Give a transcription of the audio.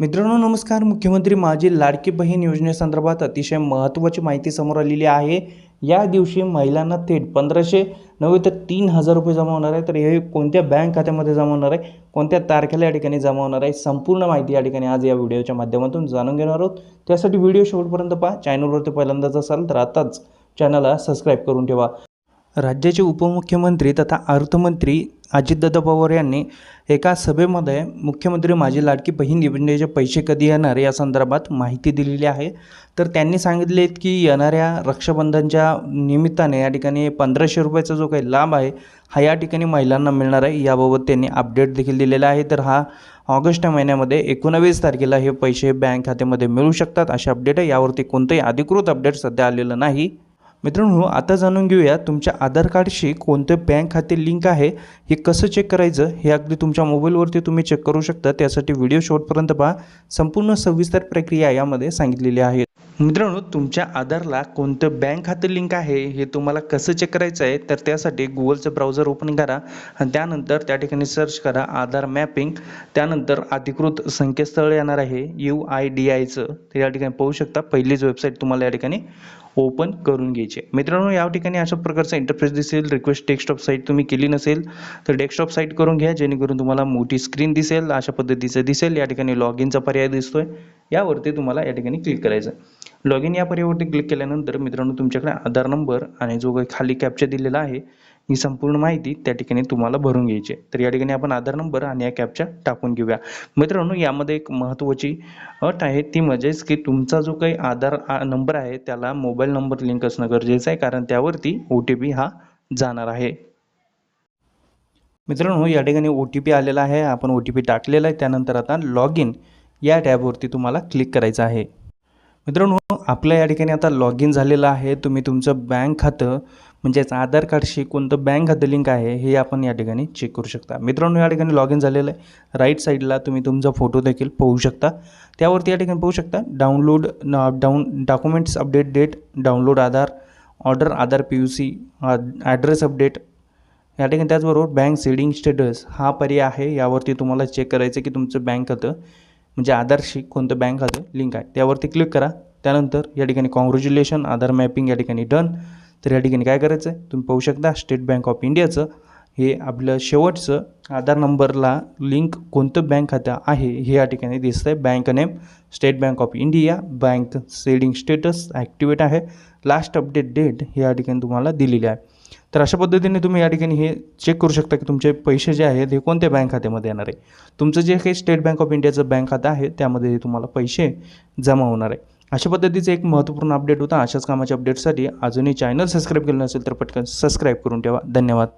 मित्रांनो नमस्कार. मुख्यमंत्री माझी लाडकी बहीण योजनेसंदर्भात अतिशय महत्त्वाची माहिती समोर आलेली आहे. या दिवशी महिलांना थेट पंधराशे नव्हे तर तीन हजार रुपये जमा होणार आहे. तर हे कोणत्या बँक खात्यामध्ये जमा होणार आहे? कोणत्या तारखेला या ठिकाणी जमा होणार आहे? संपूर्ण माहिती या ठिकाणी आज या व्हिडिओच्या माध्यमातून जाणून घेणार आहोत. त्यासाठी व्हिडिओ शेवटपर्यंत पहा. चॅनलवरती पहिल्यांदाच असाल तर आताच चॅनलला सबस्क्राईब करून ठेवा. राज्याचे उपमुख्यमंत्री तथा अर्थमंत्री अजितदादा पवार यांनी एका सभेमध्ये मुख्यमंत्री माझी लाडकी बहीण योजनेचे पैसे कधी येणार या संदर्भात माहिती दिलेली आहे. तर त्यांनी सांगितले की येणाऱ्या रक्षाबंधनच्या निमित्ताने या ठिकाणी पंधराशे रुपयाचा जो काही लाभ आहे हा या ठिकाणी महिलांना मिळणार आहे याबाबत त्यांनी अपडेट देखील दिलेला आहे. तर हा ऑगस्ट महिन्यामध्ये एकोणावीस तारखेला हे पैसे बँक खात्यामध्ये मिळू शकतात असे अपडेट आहे. यावरती कोणतंही अधिकृत अपडेट सध्या आलेलं नाही. मित्रांनो आता जाणून घेऊया तुमच्या आधार कार्डशी कोणतं बँक खाते लिंक आहे हे कसं चेक करायचं हे अगदी तुमच्या मोबाईलवरती तुम्ही चेक करू शकता त्यासाठी व्हिडिओ शेवटपर्यंत पहा. संपूर्ण सविस्तर प्रक्रिया यामध्ये सांगितलेली आहे. मित्रांनो तुमच्या आधारला कोणतं बँक खातं लिंक आहे हे तुम्हाला कसं चेक करायचं आहे तर त्यासाठी गुगलचं ब्राउझर ओपन करा आणि त्यानंतर त्या ठिकाणी सर्च करा आधार मॅपिंग त्यानंतर अधिकृत संकेतस्थळ येणार आहे यू आय डी आयचं तर या ठिकाणी पाहू शकता. पहिलीच वेबसाईट तुम्हाला या ठिकाणी ओपन करून घ्यायचे मित्रांनो या ठिकाणी अशा प्रकारचा इंटरफेस दिसेल. रिक्वेस्ट डेस्कटॉप साईट तुम्ही केली नसेल तर डेस्कटॉप साईट करून घ्या जेणेकरून तुम्हाला मोठी स्क्रीन दिसेल. अशा पद्धतीचं दिसेल. या ठिकाणी लॉग इनचा पर्याय दिसतोय. यावरती तुम्हाला या ठिकाणी क्लिक करायचं. लॉग इन या पर्यायावरती क्लिक केल्यानंतर मित्रांनो तुमच्याकडे आधार नंबर आणि जो काही खाली कॅप्चा दिलेला आहे ही संपूर्ण माहिती त्या ठिकाणी तुम्हाला भरून घ्यायची आहे. तर या ठिकाणी आपण आधार नंबर आणि या कॅपच्या टाकून घेऊया. मित्रांनो यामध्ये एक महत्त्वाची अट आहे ती म्हणजेच की तुमचा जो काही आधार नंबर आहे त्याला मोबाईल नंबर लिंक असणं गरजेचं आहे कारण त्यावरती ओ टी पी हा जाणार आहे. मित्रांनो या ठिकाणी ओ टी पी आलेला आहे आपण ओ टी पी टाकलेला आहे त्यानंतर आता लॉग इन या टॅबवरती तुम्हाला क्लिक करायचं आहे. मित्रांनो आपल्या या ठिकाणी आता लॉग इन झालेलं आहे. तुम्ही तुमचं बँक खातं म्हणजेच आधार कार्डशी कोणतं बँक खातं लिंक आहे हे आपण या ठिकाणी चेक करू शकता. मित्रांनो या ठिकाणी लॉग इन झालेलं आहे. राईट साईडला तुम्ही तुमचा फोटो देखील पाहू शकता. त्यावरती या ठिकाणी पाहू शकता download down documents update date download Aadhaar order Aadhaar P U C address update या ठिकाणी त्याचबरोबर बँक सेडिंग स्टेटस हा पर्याय आहे. यावरती तुम्हाला चेक करायचं की तुमचं बँक खातं म्हणजे आधारशी कोणतं बँक खातं लिंक आहे त्यावरती क्लिक करा. त्यानंतर या ठिकाणी कॉंग्रॅच्युलेशन आधार मॅपिंग या ठिकाणी डन तर या ठिकाणी काय करायचं आहे तुम्ही पाहू शकता स्टेट बँक ऑफ इंडियाचं हे आपलं शेवटचं आधार नंबरला लिंक कोणतं बँक खातं आहे हे या ठिकाणी दिसतं आहे bank name state bank of India bank seeding status activate आहे. लास्ट अपडेट डेट हे या ठिकाणी तुम्हाला दिलेली आहे. तर अशा पद्धतीने तुम्ही या ठिकाणी हे चेक करू शकता की तुमचे पैसे जे आहेत हे कोणत्या बँक खात्यामध्ये येणार आहे? तुमचं जे काही स्टेट बँक ऑफ इंडियाचं बँक खातं आहे त्यामध्ये तुम्हाला पैसे जमा होणार आहे. अशा पद्धतीचं एक महत्त्वपूर्ण अपडेट होता. अशाच कामाच्या अपडेटसाठी अजूनही चॅनल सबस्क्राईब केलं नसेल तर पटकन सबस्क्राईब करून ठेवा. धन्यवाद.